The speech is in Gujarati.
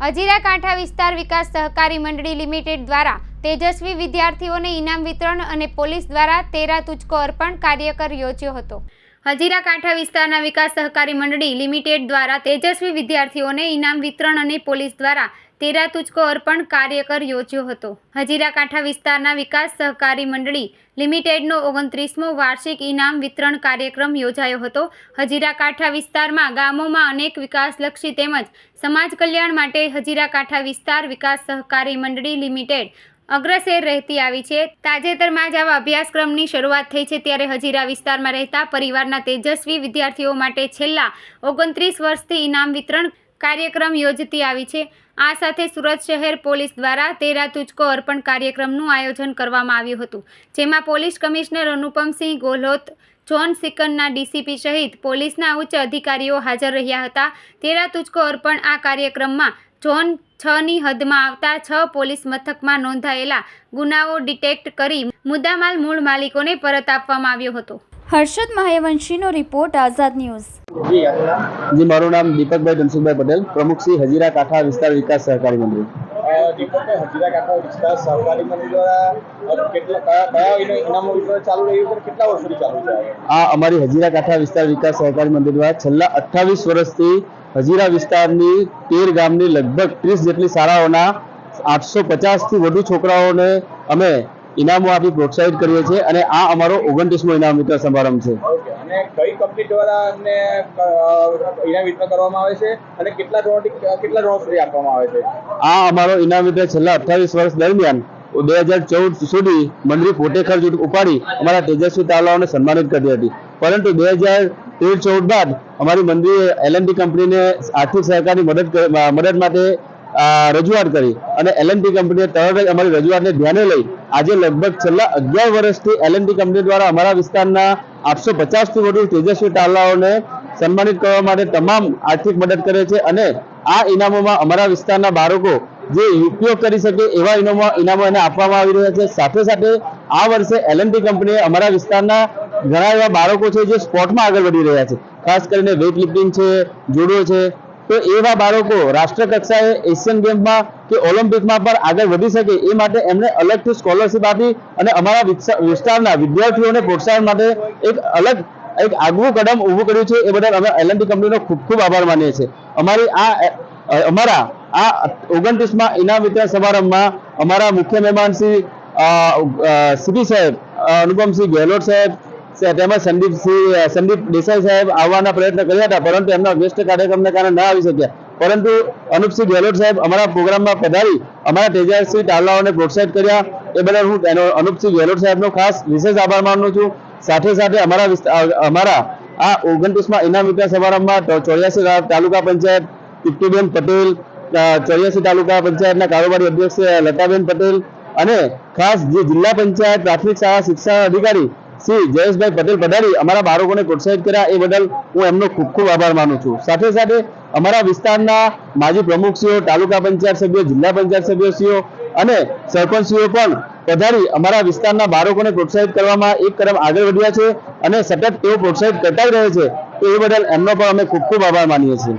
હજીરા કાંઠા વિસ્તાર વિકાસ સહકારી મંડળી લિમિટેડ દ્વારા તેજસ્વી વિદ્યાર્થીઓને ઇનામ વિતરણ અને પોલીસ દ્વારા તેરા તુચકો અર્પણ કાર્યકર યોજ્યો હતો. હજીરા કાંઠા વિસ્તારના વિકાસ સહકારી મંડળી લિમિટેડ દ્વારા તેજસ્વી વિદ્યાર્થીઓને ઇનામ વિતરણ અને પોલીસ દ્વારા તેરા તુચકો અર્પણ કાર્યકર યોજ્યો હતો. હજીરા કાંઠા વિસ્તારના વિકાસ સહકારી મંડળી લિમિટેડનો ઓગણત્રીસમો વાર્ષિક ઇનામ વિતરણ કાર્યક્રમ યોજાયો હતો. હજીરા કાંઠા વિસ્તારમાં ગામોમાં અનેક વિકાસલક્ષી તેમજ સમાજ કલ્યાણ માટે હજીરા કાંઠા વિસ્તાર વિકાસ સહકારી મંડળી લિમિટેડ અગ્રસેર રહેતી આવી છે. તાજેતરમાં જ આવા અભ્યાસક્રમની શરૂઆત થઈ છે ત્યારે હજીરા વિસ્તારમાં રહેતા પરિવારના તેજસ્વી વિદ્યાર્થીઓ માટે છેલ્લા ઓગણત્રીસ વર્ષથી ઇનામ વિતરણ કાર્યક્રમ યોજતી આવી છે. આ સાથે સુરત શહેર પોલીસ દ્વારા તેરા તુચકો અર્પણ કાર્યક્રમનું આયોજન કરવામાં આવ્યું હતું, જેમાં police commissioner Anupamsinh Gahlaut zone સિકનના DCP સહિત પોલીસના ઉચ્ચ અધિકારીઓ હાજર રહ્યા હતા. તેરા તુચકો અર્પણ આ કાર્યક્રમમાં ઝોન છની હદમાં આવતા છ પોલીસ મથકમાં નોંધાયેલા ગુનાઓ ડિટેક્ટ કરી મુદ્દામાલ મૂળ માલિકોને પરત આપવામાં આવ્યો હતો. હર્ષદ મહાયવંશીનો રિપોર્ટ આઝાદ ન્યૂઝ. જી મારું નામ દીપકભાઈ ધનસુખભાઈ પટેલ પ્રમુખ શ્રી હજીરા કાંઠા વિસ્તાર વિકાસ સહકારી મંડળ. દીપકભાઈ હજીરા કાંઠા વિસ્તાર સહકારી મંડળી દ્વારા કેટલા કયા કયા ઇનામો વિતરણ ચાલુ રહ્યું છે કેટલા વર્ષોથી ચાલુ છે આ? આ અમારી હજીરા કાંઠા વિસ્તાર વિકાસ સહકારી મંડળી દ્વારા છેલ્લા અઠ્ઠાવીસ વર્ષથી હજીરા વિસ્તારની તેર ગામની લગભગ ત્રીસ જેટલી શાળાઓના આઠસો પચાસથી વધુ છોકરાઓને અમે ઇનામો આપી પ્રોત્સાહિત કરીએ છીએ અને આ અમારો ઓગણત્રીસમો ઇનામ વિતરણ સમારંભ છે. અને કઈ કંપની દ્વારા અમને ઇનામ વિતરણ કરવામાં આવે છે અને કેટલા ધોરણથી કેટલા ધોરણ સુધી આપવામાં આવે છે? આ અમારો ઇનામ વિતરણ છેલ્લા અઠ્ઠાવીસ વર્ષ દરમિયાન બે હજાર ચૌદ સુધી મંડળી પોતે ખર્ચ ઉપાડી અમારા તેજસ્વી તાલાઓને સન્માનિત કરી હતી. પરંતુ બે હજાર તેર ચૌદ બાદ અમારી મંડળીએ એલએનટી કંપનીને આર્થિક સહકારની મદદ મદદ માટે રજૂઆત કરી અને એલએનટી કંપનીએ તરત જ અમારી રજૂઆતને ધ્યાને લઈ આજે લગભગ છેલ્લા અગિયાર વર્ષથી એલએનટી કંપની દ્વારા અમારા વિસ્તારના આઠસો પચાસથી વધુ તેજસ્વી તાલાઓને સન્માનિત કરવા માટે તમામ આર્થિક મદદ કરે છે અને આ ઇનામોમાં અમારા વિસ્તારના બાળકો જે ઉપયોગ કરી શકે એવા ઇનામો ઇનામો એને આપવામાં આવી રહ્યા છે. સાથે સાથે આ વર્ષે એલએનટી કંપનીએ અમારા વિસ્તારના ઘણા એવા બાળકો છે જે સ્પોર્ટમાં આગળ વધી રહ્યા છે. ખાસ કરીને વેઇટ લિફ્ટિંગ છે જુડો છે. તો એવા બાળકો રાષ્ટ્ર કક્ષાએ એશિયન ગેમમાં કે ઓલિમ્પિકમાં પણ આગળ વધી શકે એ માટે એમને અલગથી સ્કોલરશિપ આપી અને અમારા વિસ્તા- વિસ્તારના વિદ્યાર્થીઓને પ્રોત્સાહન માટે એક અલગ, એક આગવું કદમ ઊભું કર્યું છે. એ બદલ અમે એલએનટી કંપનીનો ખૂબ ખૂબ આભાર માનીએ છીએ. અમારી આ અમારા આ ઓગણત્રીસમાં ઇનામ વિતરણ સમારંભમાં અમારા મુખ્ય મહેમાન શ્રી સીપી સાહેબ અનુપમસિંહ ગેહલોત સાહેબ તેમજ સંદીપસિંહ સંદીપ દેસાઈ સાહેબ આવવાના પ્રયત્ન કર્યા હતા, પરંતુ એમના વ્યસ્ત કાર્યક્રમને કારણે ના આવી શક્યા. પરંતુ અનુપસિંહ ગેહલોત સાહેબ અમારા પ્રોગ્રામમાં પધારી, અમારા તેજસ્વી તાલાઓને પ્રોત્સાહિત કર્યા. એ બદલ હું એનો અનુપસિંહ ગેહલોત સાહેબનો ખાસ વિશેષ આભાર માનું છું. સાથે સાથે અમારા અમારા આ ઓગણત્રીસમાં ઇનામ વિતરણ સમારંભમાં ચોર્યાસી તાલુકા પંચાયત ટીપ્ટીબેન પટેલ ચોર્યાસી તાલુકા પંચાયતના કારોબારી અધ્યક્ષ લતાબેન પટેલ અને ખાસ જે જિલ્લા પંચાયત પ્રાથમિક શાળા શિક્ષણ અધિકારી શ્રી જયેશભાઈ પટેલ પધારી. અમારા બાળકોને પ્રોત્સાહિત કર્યા. એ બદલ હું એમનો ખૂબ ખૂબ આભાર માનું છું. સાથે સાથે અમારા વિસ્તારના માજી પ્રમુખશ્રીઓ, તાલુકા પંચાયત સભ્યો, જિલ્લા પંચાયત સભ્યશ્રીઓ અને સરપંચશ્રીઓ પણ પધારી. અમારા વિસ્તારના બાળકોને પ્રોત્સાહિત કરવામાં એક કદમ આગળ વધ્યા છે અને સતત તેઓ પ્રોત્સાહિત કરતા જ રહે છે. તો એ બદલ એમનો પણ અમે ખૂબ ખૂબ આભાર માનીએ છીએ.